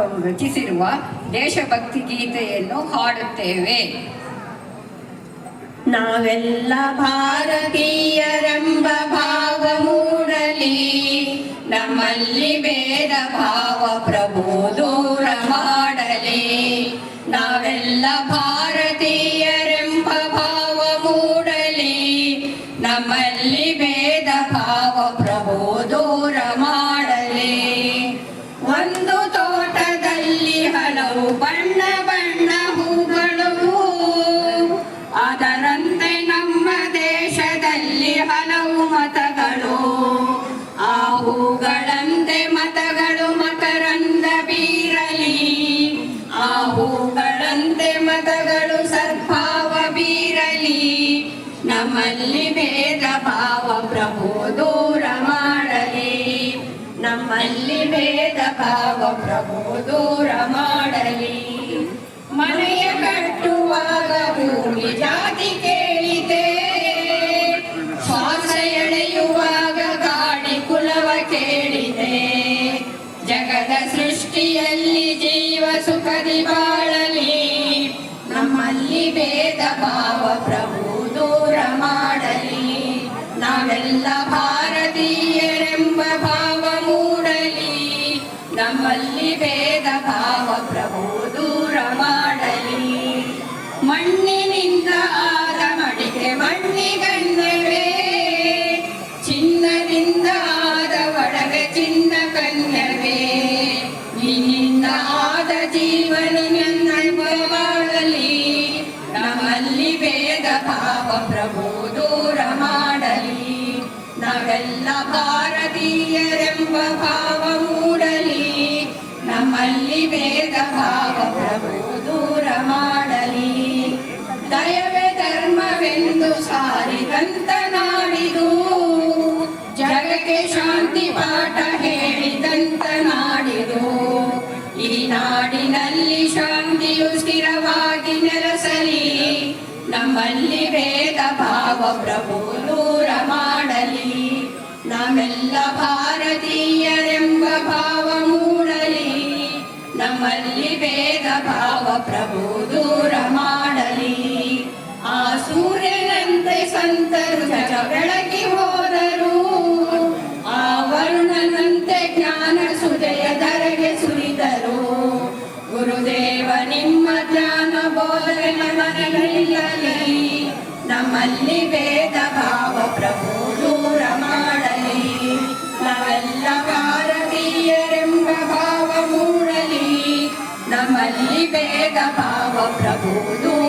ರಚಿಸಿರುವ ದೇಶಭಕ್ತಿ ಗೀತೆಯನ್ನು ಹಾಡುತ್ತೇವೆ. ನಾವೆಲ್ಲ ಭಾರತೀಯರೆಂಬ ಭಾವ ಮೂಡಲಿ ನಮ್ಮಲ್ಲಿ ಭೇದ ಭಾವ ಪ್ರಭು ದೂರ ಮಾಡಲಿ. ನಾವೆಲ್ಲ ಭಾರತೀಯರೆಂಬ ಭಾವ ಮೂಡಲಿ ನಮ್ಮಲ್ಲಿ ಭೇದ ಭಾವ ಪ್ರಭು ಬಣ್ಣ ಬಣ್ಣ ಹೂಗಳು. ಅದರಂತೆ ನಮ್ಮ ದೇಶದಲ್ಲಿ ಹಲವು ಮತಗಳು. ಆ ಹೂಗಳಂತೆ ಮತಗಳು ಮಕರಂದ ಬೀರಲಿ. ಆ ಮತಗಳು ಸದ್ಭಾವ ಬೀರಲಿ. ನಮ್ಮಲ್ಲಿ ಭೇದ ಭಾವ ಪ್ರಭು ಮಾಡಲಿ. ನಮ್ಮಲ್ಲಿ ಭೇದ ಭಾವ ಪ್ರಭು ದೂರ ಜಗದ ಸೃಷ್ಟಿಯಲ್ಲಿ ಜೀವ ಸುಖದಿ ಬಾಳಲಿ ನಮ್ಮಲ್ಲಿ ಭೇದ ಭಾವ ಪ್ರಭು ದೂರ ಮಾಡಲಿ. ನಾವೆಲ್ಲ ಭಾರತೀಯರೆಂಬ ಭಾವ ಮೂಡಲಿ. ನಮ್ಮಲ್ಲಿ ಭೇದ ಭಾವ ಪ್ರಭು ದೂರ ಮಾಡಲಿ. ಮಣ್ಣಿನಿಂದ ನಾವೆಲ್ಲ ಭಾರತೀಯರೆಂಬ ಭಾವ ಮೂಡಲಿ ನಮ್ಮಲ್ಲಿ ವೇದ ಭಾವ ಪ್ರಭು ದೂರ ಮಾಡಲಿ. ದಯವೇ ಧರ್ಮವೆಂದು ಸಾರಿದಂತ ನಾಡಿದು, ಜಗಕ್ಕೆ ಶಾಂತಿ ಪಾಠ ಹೇಳಿದಂತ ನಾಡಿದು. ಈ ನಾಡಿನಲ್ಲಿ ಶಾಂತಿಯು ಸ್ಥಿರವಾಗಿ ನೆಲೆಸಲಿ, ನಮ್ಮಲ್ಲಿ ವೇದ ಭಾವ ಪ್ರಭು ದೂರ ಮಾಡಲಿ ನಮ್ಮಲ್ಲಿ ಭೇದ ಭಾವ ಪ್ರಭು ದೂರ ಮಾಡಲಿ. ಆ ಸೂರ್ಯನಂತೆ ಸಂತರು ಬೆಳಗಿ ಹೋದರು. ಆ ವರುಣನಂತೆ ಜ್ಞಾನ ಸುಜಯ ಧರೆಗೆ ಸುರಿದರು. ಗುರುದೇವ, ನಿಮ್ಮ ಜ್ಞಾನ ಬೋಧನೆ ನಮ್ಮಲ್ಲಿ ಭೇದ ಭಾವ ಪ್ರಭು ಮೂಡಲಿ ನಮ್ಮಲ್ಲಿ ಭೇದ ಭಾವ ಪ್ರಭು ದೂರ ಮಾಡಲಿ